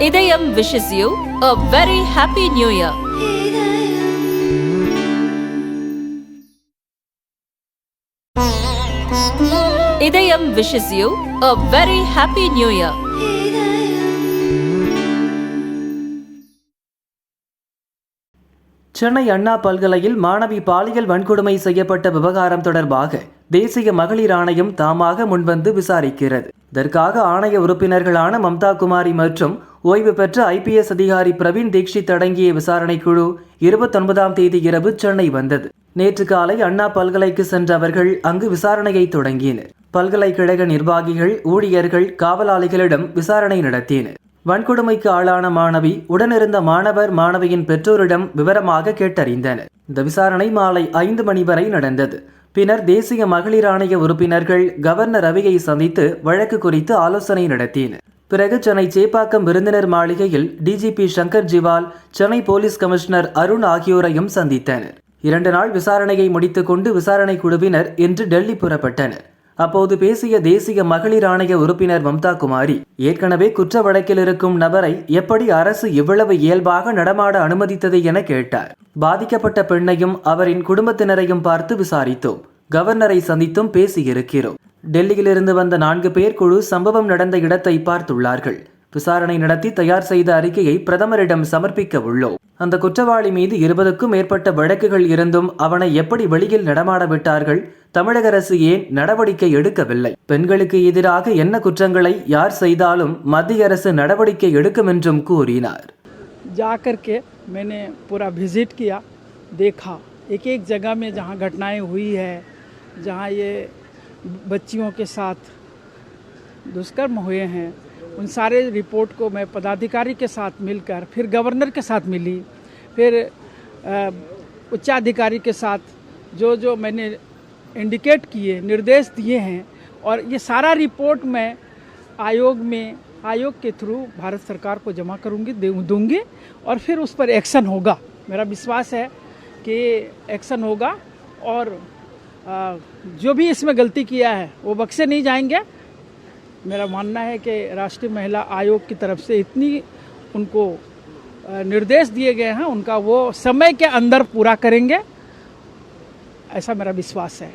இதயம் wishes you a very happy new year இதயம் wishes you new Chennai Anna பல்கலையில் மாணவி பாலியல் வன்கொடுமை செய்யப்பட்ட விவகாரம் தொடர்பாக தேசிய மகளிர் ஆணையம் தாமாக முன்வந்து விசாரிக்கிறது. இதற்காக ஆணைய உறுப்பினர்களான மம்தா குமாரி மற்றும் ஓய்வு பெற்ற ஐபிஎஸ் அதிகாரி பிரவீன் தீக்ஷித் அடங்கிய விசாரணை குழு இருபத்தொன்பதாம் தேதி இரவு சென்னை வந்தது. நேற்று காலை அண்ணா பல்கலைக்கு சென்ற அவர்கள் அங்கு விசாரணையை தொடங்கினர். பல்கலைக்கழக நிர்வாகிகள் ஊழியர்கள் காவலாளிகளிடம் விசாரணை நடத்தினர். வன்கொடுமைக்கு ஆளான மாணவி உடனிருந்த மாணவர் மாணவியின் பெற்றோரிடம் விவரமாக கேட்டறிந்தனர். இந்த விசாரணை மாலை ஐந்து மணி வரை நடந்தது. பின்னர் தேசிய மகளிர் ஆணைய உறுப்பினர்கள் கவர்னர் ரவியை சந்தித்து வழக்கு குறித்து ஆலோசனை நடத்தினர். பிறகு சென்னை சேப்பாக்கம் விருந்தினர் மாளிகையில் DGP Shankar Jiwal Chennai police commissioner Arun ஆகியோரையும் சந்தித்தனர். இரண்டு நாள் விசாரணையை முடித்துக்கொண்டு விசாரணை குழுவினர் இன்று டெல்லி புறப்பட்டனர். அப்போது பேசிய தேசிய மகளிர் ஆணைய உறுப்பினர் மம்தா குமாரி ஏற்கனவே குற்ற வழக்கில் இருக்கும் நபரை எப்படி அரசு இவ்வளவு இயல்பாக நடமாட அனுமதித்தது என கேட்டார். பாதிக்கப்பட்ட பெண்ணையும் அவரின் குடும்பத்தினரையும் பார்த்து விசாரித்தோம். கவர்னரை சந்தித்தும் பேசியிருக்கிறோம். டெல்லியிலிருந்து வந்த நான்கு பேர் குழு சம்பவம் நடந்த இடத்தை பார்த்துள்ளார்கள். விசாரணை நடத்தி தயார் செய்த அறிக்கையை பிரதமரிடம் சமர்ப்பிக்க உள்ளோம் அந்த குற்றவாளி மீது இருபதுக்கும் மேற்பட்ட வழக்குகள் இருந்தும் அவனை எப்படி வெளியில் நடமாட விட்டார்கள் தமிழக அரசு ஏன் நடவடிக்கை எடுக்கவில்லை பெண்களுக்கு எதிராக என்ன குற்றங்களை யார் செய்தாலும் மத்திய அரசு நடவடிக்கை எடுக்கும் என்றும் கூறினார் जा कर के मैंने पूरा विज़िट किया देखा एक एक जगह में जहाँ घटनाएं हुई है जहाँ ये बच्चियों के साथ दुष्कर्म हुए हैं उन सारे रिपोर्ट को मैं पदाधिकारी के साथ मिलकर, फिर गवर्नर के साथ मिली, फिर उच्चाधिकारी के साथ जो जो मैंने इंडिकेट किए, निर्देश दिए हैं, और ये सारा रिपोर्ट मैं आयोग में, आयोग के थ्रू भारत सरकार को जमा करूँगी दूँगी, और फिर उस पर एक्शन होगा। मेरा विश्वास है कि एक्शन होगा, और जो भी इसमें गलती किया है, वो बक्से नहीं जाएँगे मेरा मानना है कि राष्ट्रीय महिला आयोग की तरफ़ से इतनी उनको निर्देश दिए गए हैं, उनका वो समय के अंदर पूरा करेंगे, ऐसा मेरा विश्वास है।